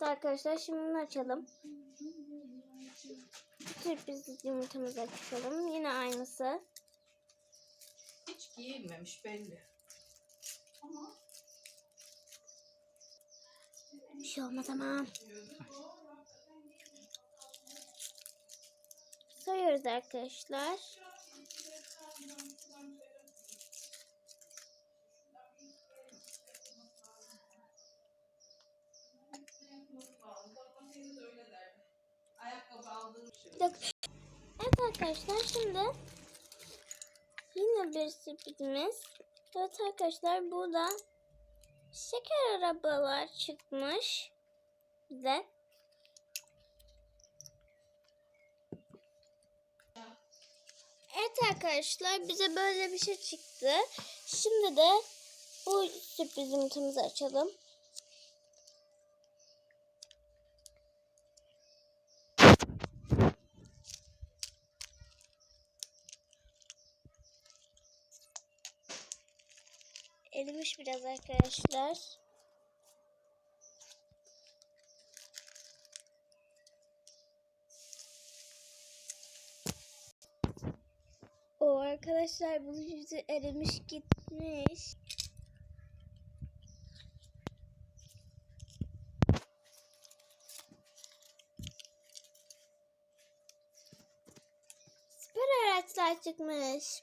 Arkadaşlar şimdi bunu açalım. Sürpriz yumurtamızı açalım. Yine aynısı. Hiç giyilmemiş belli. Bir şey olmaz ama. Sayıyoruz arkadaşlar. Evet arkadaşlar şimdi yine bir sürprizimiz. Evet arkadaşlar burada şeker arabalar çıkmış bize. Evet arkadaşlar bize böyle bir şey çıktı. Şimdi de bu sürpriz yumurtamızı açalım. Erimiş biraz arkadaşlar. O arkadaşlar bu yüzü erimiş gitmiş. Süper araçlar çıkmış.